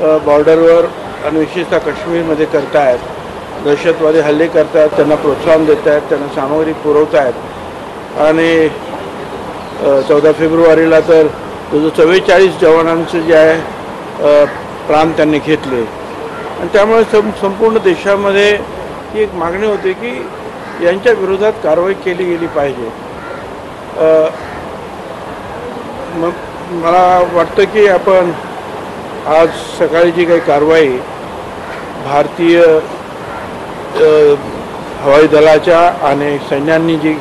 बॉर्डरवर आणि विशेषतः काश्मीरमध्ये करतायत दहशतवादी हल्ले करतायत त्यांना प्रोत्साहन देत आहेत त्यांना सामग्री पुरवत आहेत आणि चौदा फेब्रुवारीला तर जवळजवळ चव्वेचाळीस जवानांचं जे आहे प्राण त्यांनी घेतले. आणि त्यामुळे सं संपूर्ण देशामध्ये ही एक मागणी होती की यांच्या विरोधात कारवाई केली गेली पाहिजे. मग मला वाटतं की आपण आज सकाळी जी काही कारवाई भारतीय हवाई दलाच्या आणि सैन्यांनी जी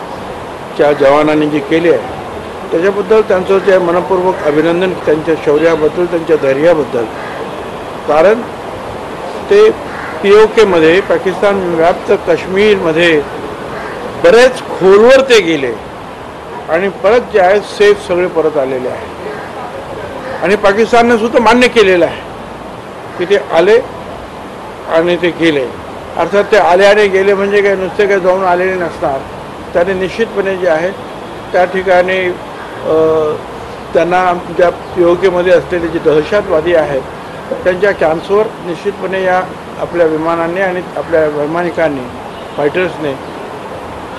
च्या जवानांनी जी केली आहे त्याच्याबद्दल त्यांचं जे मनपूर्वक अभिनंदन त्यांच्या शौर्याबद्दल त्यांच्या धैर्याबद्दल. कारण ते पी ओ केमध्ये पाकिस्तान व्याप्त काश्मीरमध्ये बरेच खोलवर ते गेले आणि परत जे आहे सेफ सगळे परत आलेले आहे आणि पाकिस्ताननं सुद्धा मान्य केलेलं आहे की ते आले आणि ते गेले. अर्थात ते आले आणि गेले म्हणजे काही नुसते काही जाऊन आलेले नसणार. त्याने निश्चितपणे जे आहे त्या ठिकाणी त्यांना ज्या पी असलेले जे दहशतवादी आहेत त्यांच्या चान्सवर निश्चितपणे या आपल्या विमानांनी आणि आपल्या वैमानिकांनी फायटर्सने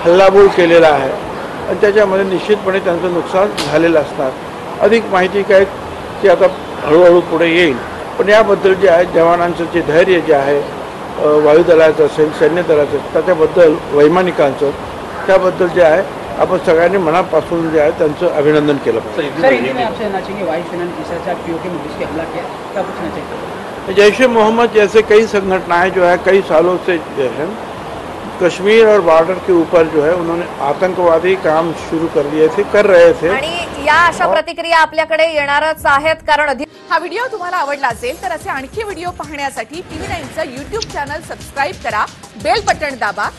हल्लाबोल केलेला आहे. आणि त्याच्यामध्ये निश्चितपणे त्यांचं नुकसान झालेलं असणार. अधिक माहिती काय ती आता हळूहळू पुढे येईल. पण याबद्दल जे आहे जवानांचं जे धैर्य जे आहे वायुदलाचं असेल सैन्य दलाचं असेल, त्याच्याबद्दल वैमानिकांचं त्याबद्दल जे आहे आपण सगळ्यांनी मनापासून जे आहे त्यांचं अभिनंदन केलं पाहिजे. जैश ए मोहम्मद जैसे कई संगठनाएं जो है कई सालों से जो है कश्मीर और बॉर्डर के ऊपर जो है उन्होंने आतंकवादी काम शुरू कर दिए थे कर रहे थे। आणि या अशा प्रतिक्रिया आपल्याकडे येणारच आहेत कारण अधिक हा व्हिडिओ तुम्हाला आवडला असेल तर असे आणखी व्हिडिओ पाहण्यासाठी टीव्ही नाईनचं युट्यूब चॅनल सबस्क्राईब करा बेल बटण दाबा